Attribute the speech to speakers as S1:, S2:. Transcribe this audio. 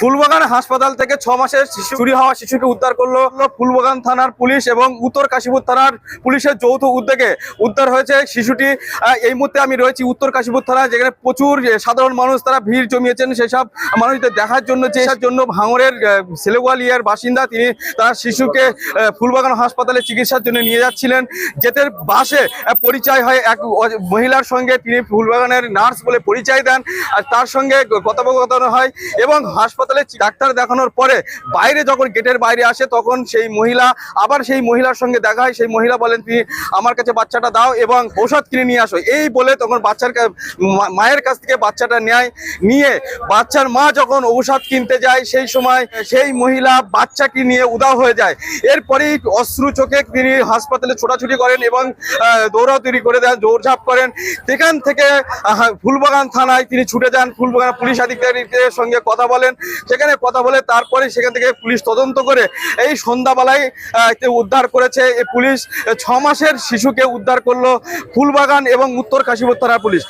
S1: ফুলবাগান হাসপাতাল থেকে ছ মাসের শিশু চুরি হওয়া শিশুকে উদ্ধার করল ফুলবাগান থানার পুলিশ এবং উত্তর কাশীপুর থানার পুলিশের যৌথ উদ্যোগে উদ্ধার হয়েছে শিশুটি। এই মুহূর্তে আমি রয়েছি উত্তর কাশীপুর থানায়, যেখানে প্রচুর সাধারণ মানুষ তারা ভিড় জমিয়েছেন সেসব মানুষদের দেখার জন্য এসার জন্য ভাঙড়ের সেলেওয়ালিয়ার বাসিন্দা তিনি তার শিশুকে ফুলবাগান হাসপাতালে চিকিৎসার জন্য নিয়ে যাচ্ছিলেন। যেতে বাসে পরিচয় হয় এক মহিলার সঙ্গে, তিনি ফুলবাগানের নার্স বলে পরিচয় দেন। আর তার সঙ্গে কথোপকথন হয় এবং হাসপাতালে ডাক্তার দেখানোর পরে বাইরে যখন গেটের বাইরে আসে, তখন সেই মহিলা, আবার সেই মহিলার সঙ্গে দেখা হয়। সেই মহিলা বলেন তিনি আমার কাছে বাচ্চাটা দাও এবং ঔষধ কিনে নিয়ে আসো। এই বলে তখন বাচ্চার মায়ের কাছ থেকে বাচ্চাটা নেয়, নিয়ে বাচ্চার মা যখন ঔষধ কিনতে যায়, সেই সময় সেই মহিলা বাচ্চাকে নিয়ে উদাও হয়ে যায়। এরপরেই অশ্রু চোখে তিনি হাসপাতালে ছোটাছুটি করেন এবং দৌড়াদৌড়ি করে দেন, দৌড়ঝাঁপ করেন। সেখান থেকে ফুলবাগান থানায় তিনি ছুটে যান। ফুলবাগান পুলিশ আধিকারিকের সঙ্গে কথা বলেন। সেখানে কথা বলে তারপরে সেখান থেকে পুলিশ তদন্ত করে এই সন্ধ্যাবেলায় উদ্ধার করেছে পুলিশ। ছ মাসের শিশুকে উদ্ধার করল ফুলবাগান এবং উত্তর কাশীপুর থানার পুলিশ।